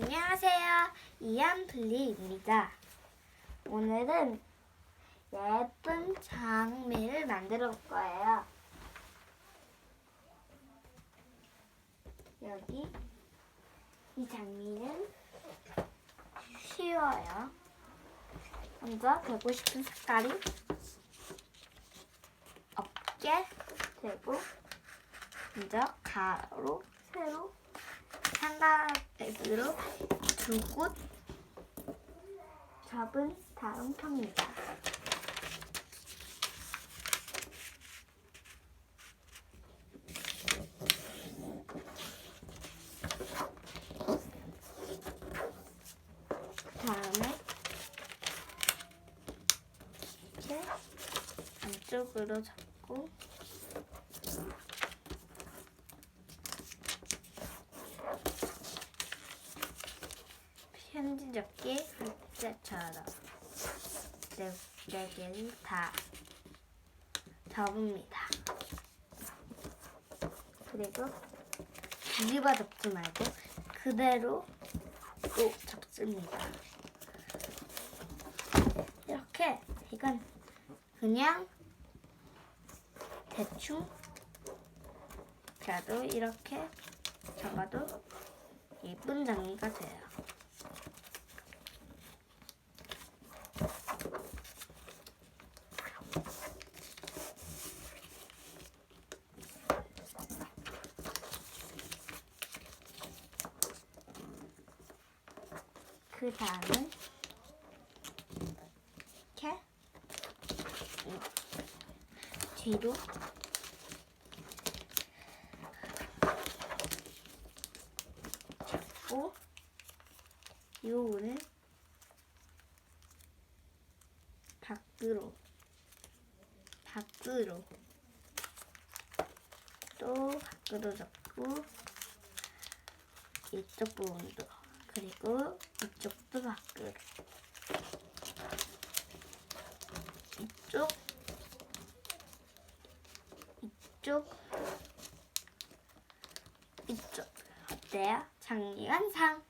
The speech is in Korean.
안녕하세요. 이안블리입니다. 오늘은 예쁜 장미를 만들어 볼 거예요. 여기 이 장미는 쉬워요. 먼저 되고 싶은 색깔이 어깨 되고 먼저 가로 세로 삼 각으로 두 곳 접은 다음 펴입니다. 다음에 이렇게 안쪽으로 잡고 편지 접기 글자처럼 네, 네 개를 다 접습니다. 그리고 뒤집어 접지 말고 그대로 또 접습니다. 이렇게 이건 그냥 대충 그래도 이렇게 접어도 예쁜 장미가 돼요. 그 다음은 이렇게. 뒤로. 잡고 요거는 밖으로 밖으로. 또 밖으로 잡고 이쪽 부분도 그리고 이쪽도 밖으로 이쪽 이쪽 이쪽 어때요? 완성